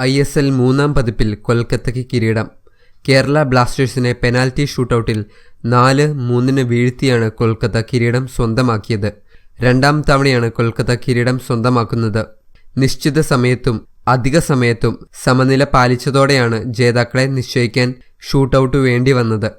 I S L മൂന്നാം പതിപ്പിൽ കൊൽക്കത്തയ്ക്ക് കിരീടം. കേരള ബ്ലാസ്റ്റേഴ്സിനെ പെനാൽറ്റി ഷൂട്ടൌട്ടിൽ നാല് മൂന്നിന് വീഴ്ത്തിയാണ് കൊൽക്കത്ത കിരീടം സ്വന്തമാക്കിയത്. രണ്ടാം തവണയാണ് കൊൽക്കത്ത കിരീടം സ്വന്തമാക്കുന്നത്. നിശ്ചിത സമയത്തും അധിക സമയത്തും സമനില പാലിച്ചതോടെയാണ് ജേതാക്കളെ നിശ്ചയിക്കാൻ ഷൂട്ടൌട്ട് വേണ്ടി വന്നത്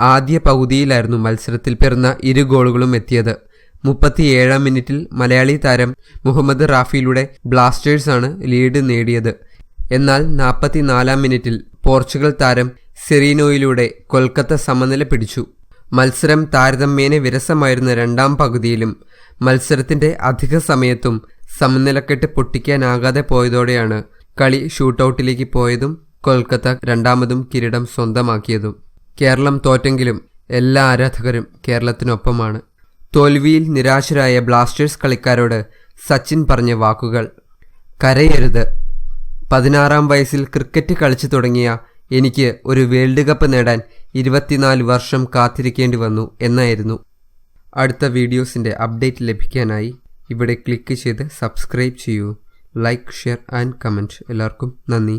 ആദ്യ പകുതിയിലായിരുന്നു മത്സരത്തിൽ പിറന്ന ഇരു ഗോളുകളും എത്തിയത്. മുപ്പത്തിയേഴാം മിനിറ്റിൽ മലയാളി താരം മുഹമ്മദ് റാഫിയിലൂടെ ബ്ലാസ്റ്റേഴ്സാണ് ലീഡ് നേടിയത്. എന്നാൽ നാൽപ്പത്തിനാലാം മിനിറ്റിൽ പോർച്ചുഗൽ താരം സെറീനോയിലൂടെ കൊൽക്കത്ത സമനില പിടിച്ചു. മത്സരം താരതമ്യേന വിരസമായിരുന്ന രണ്ടാം പകുതിയിലും മത്സരത്തിന്റെ അധിക സമയത്തും സമനിലക്കെട്ട് പൊട്ടിക്കാനാകാതെ പോയതോടെയാണ് കളി ഷൂട്ടൌട്ടിലേക്ക് പോയതും കൊൽക്കത്ത രണ്ടാമതും കിരീടം സ്വന്തമാക്കിയതും. കേരളം തോറ്റെങ്കിലും എല്ലാ ആരാധകരും കേരളത്തിനൊപ്പമാണ്. തോൽവിയിൽ നിരാശരായ ബ്ലാസ്റ്റേഴ്സ് കളിക്കാരോട് സച്ചിൻ പറഞ്ഞ വാക്കുകൾ കരയരുത്. പതിനാറാം വയസ്സിൽ ക്രിക്കറ്റ് കളിച്ചു തുടങ്ങിയ എനിക്ക് ഒരു വേൾഡ് കപ്പ് നേടാൻ ഇരുപത്തിനാല് വർഷം കാത്തിരിക്കേണ്ടി വന്നു എന്നായിരുന്നു. അടുത്ത വീഡിയോസിന്റെ അപ്ഡേറ്റ് ലഭിക്കാനായി ഇവിടെ ക്ലിക്ക് ചെയ്ത് സബ്സ്ക്രൈബ് ചെയ്യൂ. ലൈക്ക് ഷെയർ ആൻഡ് കമന്റ് എല്ലാവർക്കും നന്ദി.